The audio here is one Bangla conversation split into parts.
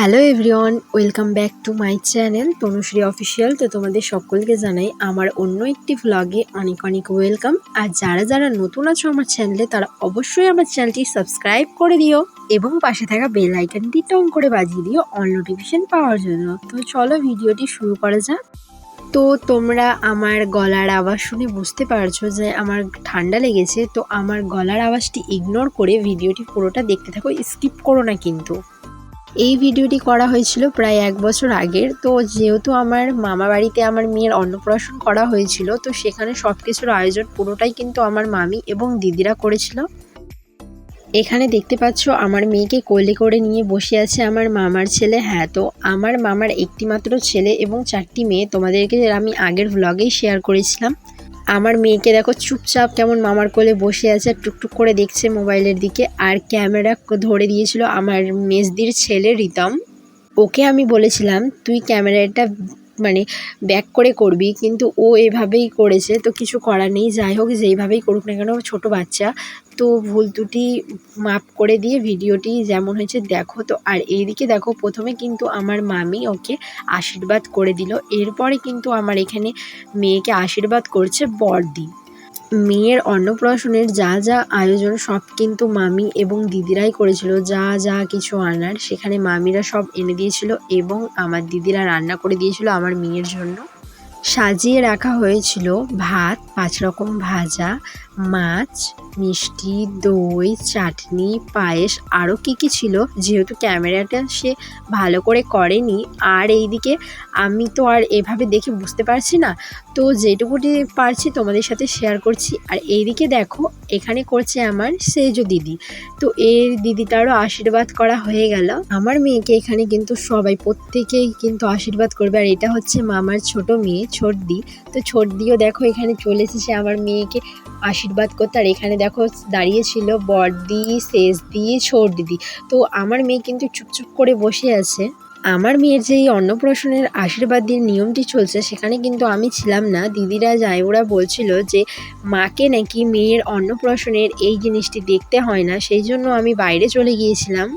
Hello everyone welcome back to my channel Tanushree official তো তোমাদের সকলকে জানাই আমার অন্য একটি ভ্লগে অনেক অনেক ওয়েলকাম আর যারা যারা নতুন আছো আমার চ্যানেলে তারা অবশ্যই আমার চ্যানেলটি সাবস্ক্রাইব করে দিও এবং পাশে থাকা বেল আইকনটি টং করে বাজিয়ে দিও অল নোটিফিকেশন পাওয়ার জন্য। তো চলো ভিডিওটি শুরু করা যাক। তো তোমরা আমার গলার আওয়াজ শুনে বুঝতে পারছ যে আমার ঠান্ডা লেগেছে, তো আমার গলার আওয়াজটি ইগনোর করে ভিডিওটি পুরোটা দেখতে থাকো স্কিপ করো না কিন্তু। এই ভিডিওটি করা হয়েছিল প্রায় এক বছর আগের। তো যেহেতু আমার মামা বাড়িতে আমার মেয়ের অন্নপ্রাশন করা হয়েছিল, তো সেখানে সব কিছুর আয়োজন পুরোটাই কিন্তু আমার মামি এবং দিদিরা করেছিল। এখানে দেখতে পাচ্ছ আমার মেয়েকে কোলে করে নিয়ে বসে আছে আমার মামার ছেলে। হ্যাঁ তো আমার মামার একটি মাত্র ছেলে এবং চারটি মেয়ে। তোমাদেরকে আমি আগের ভ্লগেই শেয়ার করেছিলাম। আমার মেয়েকে দেখো চুপচাপ কেমন মামার কোলে বসে আছে টুকটুক করে দেখছে মোবাইলের দিকে, আর ক্যামেরা ধরে দিয়েছিল আমার মেজদির ছেলে রিতম। ওকে আমি বলেছিলাম, তুই ক্যামেরাটা মানে ব্যাক করে করবি, কিন্তু ও এভাবেই করেছে, তো কিছু করার নেই। যাই হোক, যেইভাবেই করুক না কেন ছোট বাচ্চা। তো ভুল দুটি মাপ করে দিয়ে ভিডিওটি যেমন হয়েছে, দেখো। তো আর এইদিকে দেখো, প্রথমে কিন্তু আমার মামি ওকে আশীর্বাদ করে দিল। এরপরে কিন্তু আমার এখানে মেয়েকে আশীর্বাদ করছে বড়দি। মেয়ের অন্নপ্রাশনের যা যা আয়োজন সব কিন্তু মামি এবং দিদিরাই করেছিল। যা যা কিছু আনার সেখানে মামিরা সব এনে দিয়েছিল এবং আমার দিদিরা রান্না করে দিয়েছিল আমার মেয়ের জন্য। সাজিয়ে রাখা হয়েছিল ভাত, পাঁচ রকম ভাজা মাছ, মিষ্টি, দই, চাটনি, পায়েস আরও কী কী ছিল। যেহেতু ক্যামেরাটা সে ভালো করে করেনি, আর এইদিকে আমি তো আর এভাবে দেখে বুঝতে পারছি না। তো যেটুকুটি পারছি তোমাদের সাথে শেয়ার করছি। আর এইদিকে দেখো, এখানে করছে আমার সেজ দিদি। তো এর দিদিটারও আশীর্বাদ করা হয়ে গেল। আমার মেয়েকে এখানে কিন্তু সবাই প্রত্যেকেই কিন্তু আশীর্বাদ করবে। আর এটা হচ্ছে মামার ছোট মেয়ে, ছোটদি। তো ছোটদিও দেখো এখানে চলে এসেছে আমার মেয়েকে আশীর্বাদ করতে। আর এখানে দেখো দাঁড়িয়েছিল শেষ দিয়ে ছোট দিদি তো আমার মেয়ে কিন্তু চুপচুপ করে বসে আছে। আমার মেয়ের যে এই অন্নপ্রাশনের দিয়ে নিয়মটি চলছে, সেখানে কিন্তু আমি ছিলাম না। দিদিরা যায়, ওরা বলছিল যে, মাকে নাকি মেয়ের অন্নপ্রাশনের এই জিনিসটি দেখতে হয় না। সেই জন্য আমি বাইরে চলে গিয়েছিলাম।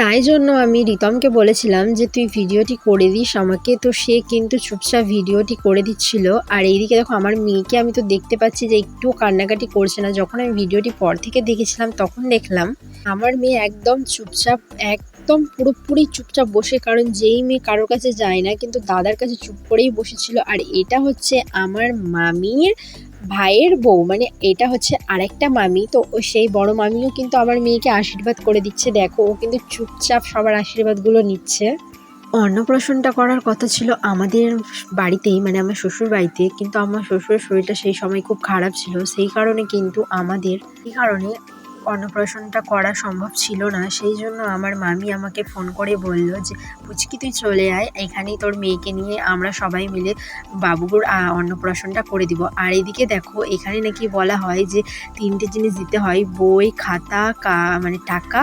তাই জন্য আমি রিতমকে বলেছিলাম যে, তুই ভিডিওটি করে দিস আমাকে। তো সে কিন্তু চুপচাপ ভিডিওটি করে দিচ্ছিল। আর এইদিকে দেখো, আমার মেয়েকে আমি তো দেখতে পাচ্ছি যে একটু কান্নাকাটি করছে না। যখন আমি ভিডিওটি পর থেকে দেখেছিলাম, তখন দেখলাম আমার মেয়ে একদম চুপচাপ এক একদম পুরোপুরি চুপচাপ বসে। কারণ যেই মেয়ে কারোর কাছে যায় না, কিন্তু দাদার কাছে চুপ করেই বসেছিল। আর এটা হচ্ছে আমার মামির ভাইয়ের বউ মানে এটা হচ্ছে আরেকটা মামি, তো সেই বড় মামিও কিন্তু আমার মেয়েকে আশীর্বাদ করে দিচ্ছে। দেখো, ও কিন্তু চুপচাপ সবার আশীর্বাদগুলো নিচ্ছে। অন্নপ্রাশনটা করার কথা ছিল আমাদের বাড়িতেই মানে আমার শ্বশুর বাড়িতে, কিন্তু আমার শ্বশুরের শরীরটা সেই সময় খুব খারাপ ছিল। সেই কারণে কিন্তু আমাদের এই কারণে অন্নপ্রাশনটা করা সম্ভব ছিল না। সেই জন্য আমার মামি আমাকে ফোন করে বলল যে, পুচকি, তুই চলে আয়, এখানেই তোর মেয়েকে নিয়ে আমরা সবাই মিলে বাবুর অন্নপ্রাশনটা করে দিব। আর এদিকে দেখো, এখানে নাকি বলা হয় যে, তিনটে জিনিস দিতে হয়, বই, খাতা, কা মানে টাকা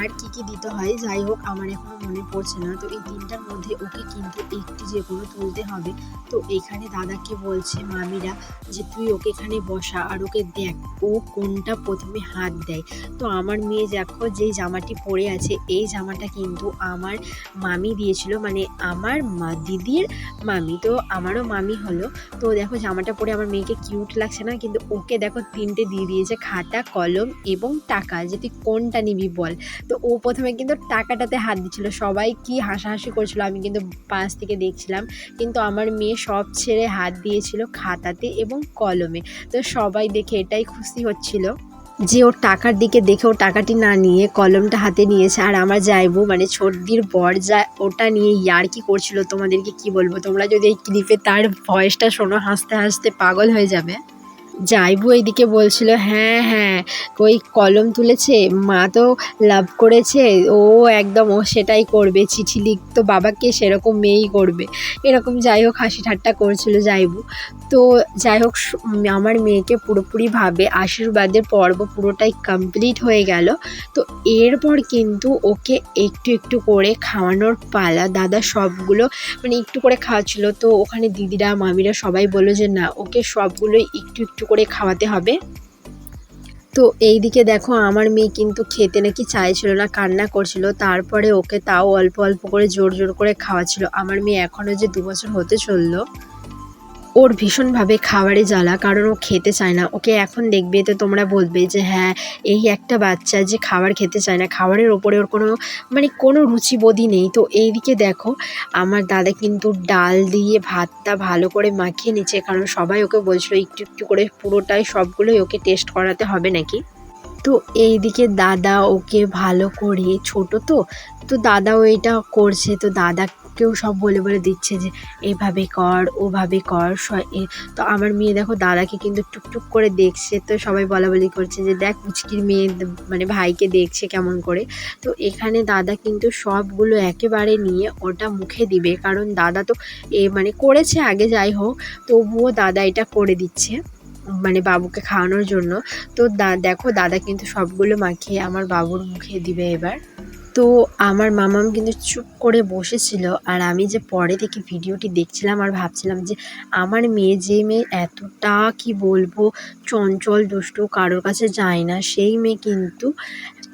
আর কি কি দিতে হয়, যাই হোক আমার এখনও মনে পড়ছে না। তো এই তিনটার মধ্যে ওকে কিন্তু একটি যে কোনো তুলতে হবে। তো এখানে দাদাকে বলছে মামিরা যে, তুই ওকে এখানে বসা আর ওকে দেখ, ও কোনটা প্রথমে হাত দেয়। তো আমার মেয়ে দেখো যেই জামাটি পরে আছে, এই জামাটা কিন্তু আমার মামি দিয়েছিল মানে আমার মা, দিদির মামি। তো আমারও মামি হলো। তো দেখো জামাটা পরে আমার মেয়েকে কিউট লাগছে না, কিন্তু ওকে দেখো তিনটে দিয়ে দিয়েছে, খাতা, কলম এবং টাকা। যে, তুই কোনটা নিবি বল? তো ও প্রথমে কিন্তু টাকাটাতে হাত দিচ্ছিল। সবাই কি হাসাহাসি করছিল আমি কিন্তু পাশ থেকে দেখছিলাম। কিন্তু আমার মেয়ে সব ছেড়ে হাত দিয়েছিল খাতাতে এবং কলমে। তো সবাই দেখে এটাই খুশি হচ্ছিল যে ওর টাকার দিকে দেখে ও টাকাটি না নিয়ে কলমটা হাতে নিয়েছে। আর আমার যাইবো মানে ছোটদির বর যা ওটা নিয়ে ইয়ার কি করছিল? তোমাদেরকে কি বলব? তোমরা যদি এই ক্লিপে তার ভয়েসটা শোনো, হাসতে হাসতে পাগল হয়ে যাবে। জাইবু এইদিকে বলছিল হ্যাঁ হ্যাঁ ওই কলম তুলেছে, মা তো লাভ করেছে, ও একদম, ও সেটাই করবে, চিঠি লিখতো, বাবাকে সেরকম মেয়েই করবে। এরকম যাই হোক, হাসি ঠাট্টা করছিল জাইবু তো যাই হোক আমার মেয়েকে পুরোপুরিভাবে আশীর্বাদের পর্ব পুরোটাই কমপ্লিট হয়ে গেল। তো এরপর কিন্তু ওকে একটু একটু করে খাওয়ানোর পালা, দাদা সবগুলো মানে একটু করে খাওয়াচ্ছিল। তো ওখানে দিদিরা, মামিরা সবাই বলল যে, না, ওকে সবগুলোই একটু একটু করে খাওয়াতে হবে। তো এই দিকে দেখো আমার মেয়ে কিন্তু খেতে নাকি চাইছিল না, কান্না করছিল। তারপরে ওকে তাও অল্প অল্প করে জোর জোর করে খাওয়াচ্ছিল। আমার মেয়ে এখনও যে দু বছর হতে চলল ওর ভীষণভাবে খাবারে জ্বালা, কারণ ও খেতে চায় না। ওকে এখন দেখবে, তো তোমরা বলবে যে হ্যাঁ এই একটা বাচ্চা যে খাবার খেতে চায় না, খাবারের ওপরে ওর কোনো মানে কোনো রুচিবোধই নেই। তো এইদিকে দেখো, আমার দাদা কিন্তু ডাল দিয়ে ভাতটা ভালো করে মাখিয়ে নিচ্ছে, কারণ সবাই ওকে বলছিল, একটু একটু করে পুরোটাই সবগুলোই ওকে টেস্ট করাতে হবে নাকি? তো এইদিকে দাদা ওকে ভালো করে, ছোট তো তো দাদাও এটা করছে, তো দাদাকেও সব বলে বলে দিচ্ছে যে, এভাবে কর, ওভাবে কর। তো আমার মেয়ে দেখো দাদাকে কিন্তু টুকটুক করে দেখছে, তো সবাই বলা বলি করছে যে, দেখ মুচকির মেয়ে মানে ভাইকে দেখছে কেমন করে। তো এখানে দাদা কিন্তু সবগুলো একেবারে নিয়ে ওটা মুখে দিবে, কারণ দাদা তো এ মানে করেছে আগে যাই হোক, তবুও দাদা এটা করে দিচ্ছে মানে বাবুকে খাওয়ানোর জন্য। তো দেখো দাদা কিন্তু সবগুলো মাখিয়ে আমার বাবুর মুখে দিবে এবার। তো আমার মামাম কিন্তু চুপ করে বসেছিল আর আমি যে পরে থেকে ভিডিওটি দেখছিলাম আর ভাবছিলাম যে আমার মেয়ে যে মেয়ে এতটা কি বলব চঞ্চল, দুষ্টু, কারোর কাছে যায় না, সেই মেয়ে কিন্তু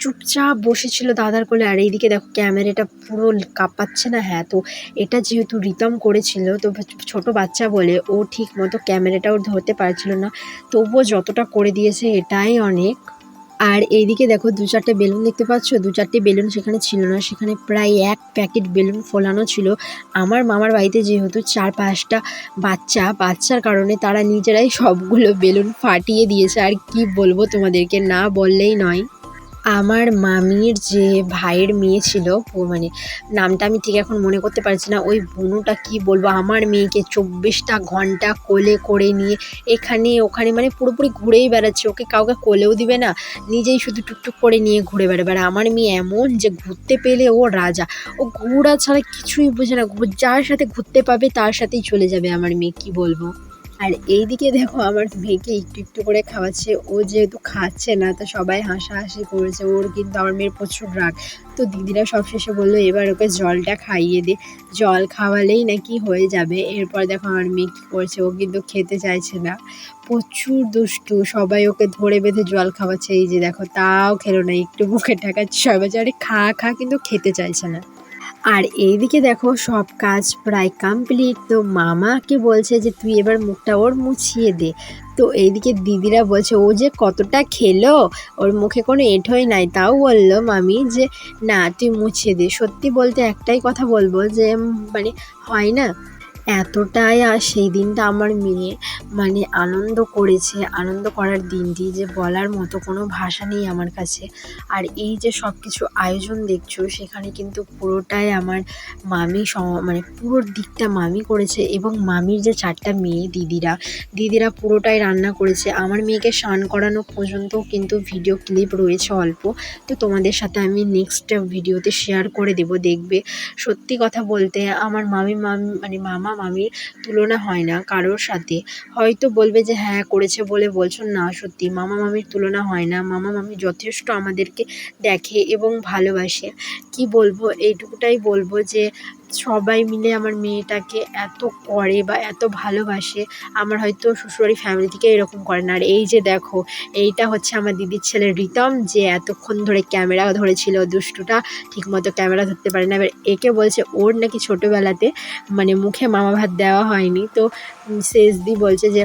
চুপচাপ বসেছিল দাদার কোলে। আর এইদিকে দেখো ক্যামেরাটা পুরো কাঁপাচ্ছে না হ্যাঁ তো এটা যেহেতু রিতম করেছিল, তো ছোট বাচ্চা বলে ও ঠিক মতো ক্যামেরাটাও ধরতে পারছিল না। তবুও যতটা করে দিয়েছে এটাই অনেক। আর এইদিকে দেখো দু চারটে বেলুন দেখতে পাচ্ছ। দু চারটে বেলুন সেখানে ছিল না। সেখানে প্রায় এক প্যাকেট বেলুন ফোলানো ছিল। আমার মামার বাড়িতে যেহেতু চার পাঁচটা বাচ্চা, বাচ্চার কারণে তারা নিজেরাই সবগুলো বেলুন ফাটিয়ে দিয়েছে। আর কি বলব তোমাদেরকে, না বললেই নয়। আমার মামির যে ভাইয়ের মেয়ে ছিল মানে নামটা আমি ঠিক এখন মনে করতে পারছি না, ওই বুনুটা কি বলব, আমার মেয়েকে চব্বিশটা ঘণ্টা কোলে করে নিয়ে এখানে ওখানে মানে পুরোপুরি ঘুরেই বেড়াচ্ছে, ওকে কাউকে কোলেও দিবে না, নিজেই শুধু টুকটুক করে নিয়ে ঘুরে বেড়াবে। আর আমার মেয়ে এমন যে ঘুরতে পেলে ও রাজা, ও ঘোরা ছাড়া কিছুই বোঝে না, যার সাথে ঘুরতে পাবে তার সাথেই চলে যাবে আমার মেয়ে, কি বলব? আর এইদিকে দেখো আমার মেয়েকে একটু একটু করে খাওয়াচ্ছে। ও যেহেতু খাচ্ছে না, তো সবাই হাসাহাসি করেছে। ওর কিন্তু আমার মেয়ের প্রচুর রাগ। তো দিদিরা সবশেষে বলল, এবার ওকে জলটা খাইয়ে দে। জল খাওয়ালেই নাকি হয়ে যাবে। এরপর দেখো আমার মেয়ে কী করছে, ও কিন্তু খেতে চাইছে না। প্রচুর দুষ্টু, সবাই ওকে ধরে বেঁধে জল খাওয়াচ্ছে। এই যে দেখো, তাও খেলো না, একটু মুখে ঠাকাচ্ছে সবাই আরে খা খা, কিন্তু খেতে চাইছে না। আর এইদিকে দেখো সব কাজ প্রায় কমপ্লিট তো মামাকে বলছে যে, তুই এবার মুখটা ওর মুছিয়ে দে। তো এইদিকে দিদিরা বলছে, ও যে কতটা খেলো, ওর মুখে কোনো এঁঠোই নাই। তাও বলল মামি যে, না, তুই মুছিয়ে দে। সত্যি বলতে একটাই কথা বলব যে মানে হয় না। এতটাই আর সেই দিনটা আমার মেয়ে মানে আনন্দ করেছে, আনন্দ করার দিনটি যে বলার মতো কোনো ভাষা নেই আমার কাছে। আর এই যে সব কিছু আয়োজন দেখছ, সেখানে কিন্তু পুরোটাই আমার মামি মানে পুরো দিকটা মামি করেছে এবং মামির যে চারটা মেয়ে, দিদিরা দিদিরা পুরোটাই রান্না করেছে। আমার মেয়েকে স্নান করানো পর্যন্ত কিন্তু ভিডিও ক্লিপ রয়েছে অল্প। তো তোমাদের সাথে আমি নেক্সট ভিডিওতে শেয়ার করে দেব, দেখবে। সত্যি কথা বলতে আমার মামি মামি মানে মামা মামির তুলনা হয় না কারোর সাথে। হয়তো বলবে যে হ্যাঁ করেছে বলে বলছো। না, সত্যি মামা মামির তুলনা হয় না। মামা মামি যথেষ্ট আমাদেরকে দেখে এবং ভালোবাসে। কি বলব? এইটুকুটাই বলব যে সবাই মিলে আমার মেয়েটাকে এত করে বা এত ভালোবাসে, আমার হয়তো শ্বশুরবাড়ি ফ্যামিলি থেকে এরকম করে না। আর এই যে দেখো, এইটা হচ্ছে আমার দিদির ছেলে রিতম, যে এতক্ষণ ধরে ক্যামেরা ধরেছিল, দুষ্টুটা ঠিকমতো ক্যামেরা ধরতে পারে না। এবার একে বলছে, ওর নাকি ছোটোবেলাতে মানে মুখে মামা ভাত দেওয়া হয়নি। তো শেষদি বলছে যে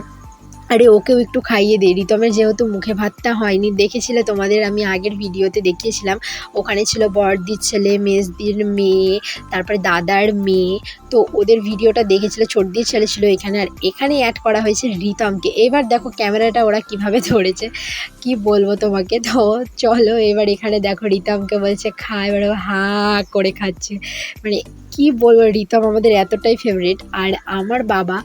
আরে ওকেও একটু খাইয়ে দে, রিতমের যেহেতু মুখে ভাতটা হয়নি, দেখেছিলে তোমাদের আমি আগের ভিডিওতে দেখিয়েছিলাম, ওখানে ছিল বড়দির ছেলে, মেজদির মেয়ে, তারপরে দাদার মেয়ে, তো ওদের ভিডিওটা দেখেছিল ছোটদির ছেলে ছিল এখানে, আর এখানে অ্যাড করা হয়েছে রিতমকে। এবার দেখো ক্যামেরাটা ওরা কীভাবে ধরেছে, কি বলব তোমাকে? তো চলো এবার এখানে দেখো রিতমকে বলছে, খা এবার হা করে খাচ্ছে। মানে কি বলব, রিতম আমাদের এতটাই ফেভারিট আর আমার বাবা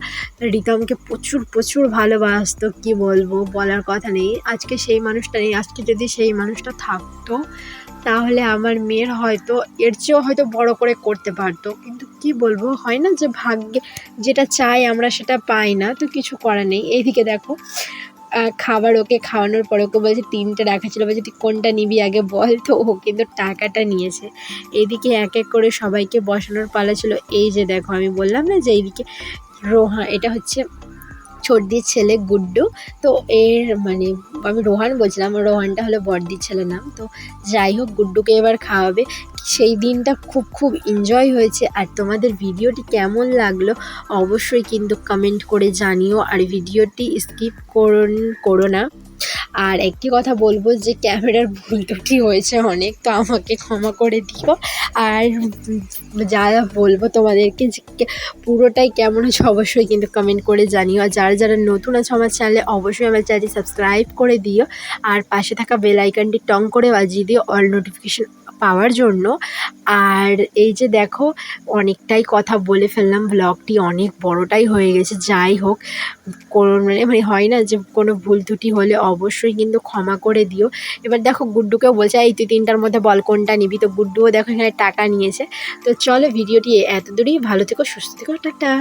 রিতমকে প্রচুর প্রচুর ভালোবাসতো কি বলব, বলার কথা নেই। আজকে সেই মানুষটা নেই, আজকে যদি সেই মানুষটা থাকতো, তাহলে আমার মেয়ের হয়তো, এর চেয়েও হয়তো বড় করে করতে পারতো। কিন্তু কি বলব, হয় না যে ভাগ্যে যেটা চাই আমরা সেটা পাই না, তো কিছু করার নেই। এইদিকে দেখো খাবার ওকে খাওয়ানোর পরে ওকে বলছে, তিনটে রাখা ছিল। বলছে, তুই কোনটা নিবি আগে বল তো। ও কিন্তু টাকাটা নিয়েছে। এইদিকে এক এক করে সবাইকে বসানোর পালা ছিল। এই যে দেখো, আমি বললাম না যে এইদিকে, রোহা, এটা হচ্ছে ছোটদির ছেলে গুড্ডু। তো এর মানে আমি রোহান বলছিলাম, রোহানটা হলো বর্দির ছেলে নাম। তো যাই হোক, গুড্ডুকে এবার খাওয়াবে। সেই দিনটা খুব খুব এনজয় হয়েছে। আর তোমাদের ভিডিওটি কেমন লাগল অবশ্যই কিন্তু কমেন্ট করে জানিও। আর ভিডিওটি স্কিপ করো না। আর একটি কথা বলব যে ক্যামেরার ভুল ত্রুটি হয়েছে অনেক, তো আমাকে ক্ষমা করে দিও। আর যা বলব তোমাদেরকে যে পুরোটাই কেমন হচ্ছে অবশ্যই কিন্তু কমেন্ট করে জানিও। আর যারা যারা নতুন আছে আমার চ্যানেলে অবশ্যই আমার চ্যানেলটি সাবস্ক্রাইব করে দিও। আর পাশে থাকা বেল আইকনটি টং করে বাজিয়ে দিও অল নোটিফিকেশন পাওয়ার জন্য। আর এই যে দেখো, অনেকটাই কথা বলে ফেললাম ব্লগটি অনেক বড়টাই হয়ে গেছে, যাই হোক। মানে মানে হয় না যে কোনো ভুল ত্রুটি হলে অবশ্যই কিন্তু ক্ষমা করে দিও। এবার দেখো, গুড্ডুকেও বলছে, এই তুই তিনটার মধ্যে বল কোনটা নিবি? তো গুড্ডুও দেখো এখানে টাকা নিয়েছে। তো চলো, ভিডিওটি এত দূরেই, ভালো থেকো, সুস্থ থেকো, টাটা।